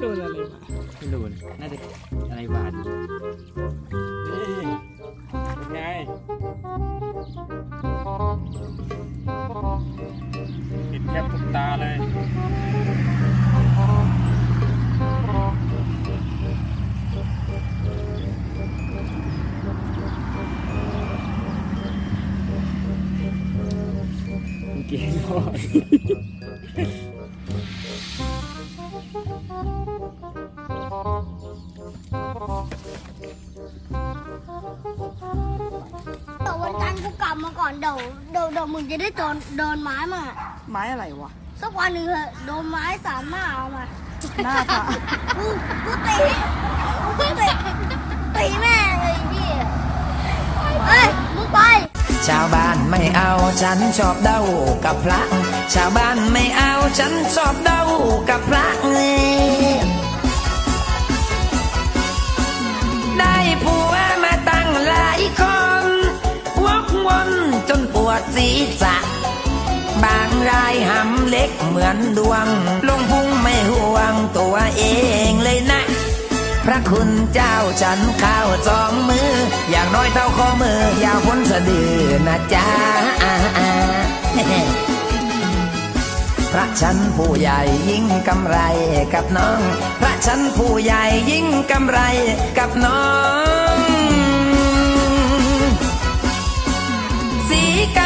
โดนอะไรมาไม่รู้เลยน่าจะอะไรบาดนี่เป็นไงติดแคบทุกตาเลยเก่งพอแต่ กูกลับมาก่อนเดี๋ยวเดี๋ยวเดี๋ยวมึงจะได้โดนโดนไม้มาไม้อะไรวะ สักวันหนึ่งเถอะโดนไม้สามหน้าเอามาน่าจะกูกูตีกูตีตีแม่เลยพี่เฮ้ยมึงไป ชาวบ้านไม่เอาฉันชอบเด้ากับพระ ชาวบ้านไม่เอาฉันชอบเด้ากับพระได้ รายหำเล็กเหมือนดวง ลงพุงไม่ห่วงตัวเองเลยนะ พระคุณเจ้าฉันข้าวสองมือ อย่างน้อยเท่าข้อมือยาวพ้นสะดือนะจ๊ะพระฉันผู้ใหญ่ยิ่งกำไรกับน้อง พระฉันผู้ใหญ่ยิ่งกำไรกับน้อง สีกา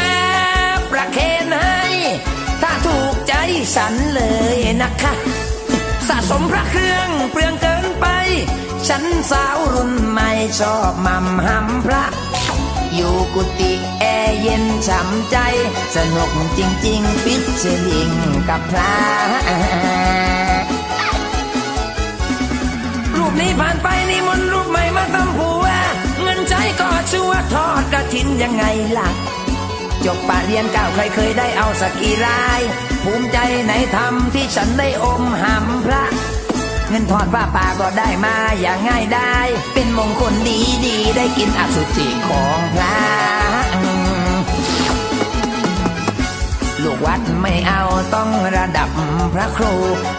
ฉันเลยนะคะ สะสมพระเครื่องเปลืองเกินไป ฉันสาวรุ่นใหม่ชอบม่ำหำพระ อยู่กุฏิแอร์เย็นฉ่ำใจ สนุกจริง ๆ ฟิชเชลิงกับพระรูปนี้ผ่านไปนี่มนรูปใหม่มาทำผัว เงินใช้ก็ชัวทอดกระถินยังไงล่ะ จบปะเรียนเก้าใครเคยได้เอาสักกี่ราย ภูมิใจในธรรมที่ฉันได้อมหำพระ เงินทอดผ้าป่าก็ได้มาอย่างง่ายได้ เป็นมงคลดีดีได้กินอสุจิของพระลูกวัดไม่เอาต้องระดับพระครู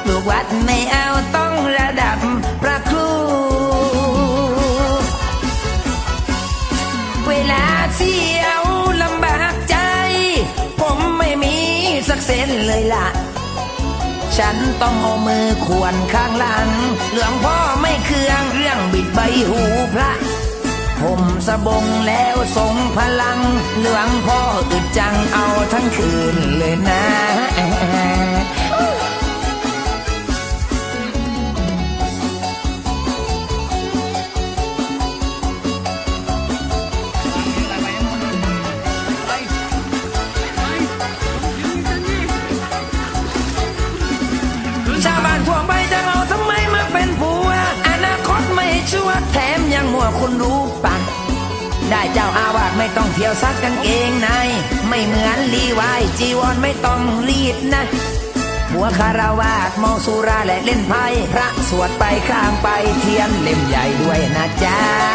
ลูกวัดไม่เอาต้องระดับพระครู เวลาเที่ยว เลยล่ะ ฉันต้องเอามือขวนข้างหลังเหลืองพ่อไม่เคืองเรื่องบิดใบหูพระ ผมสบงแล้วทรงพลังเหลืองพ่ออึดจังเอาทั้งคืนเลยนะ คุณรู้ปะได้เจ้าอาวาสไม่ต้องเที่ยวซักกางเกงใน ไม่เหมือนลีวายจีวรไม่ต้องรีดนะ หัวคาราวาสมองสุราและเล่นไพ่พระสวดไปข้างไปเทียนเล่มใหญ่ด้วยนะจ๊ะ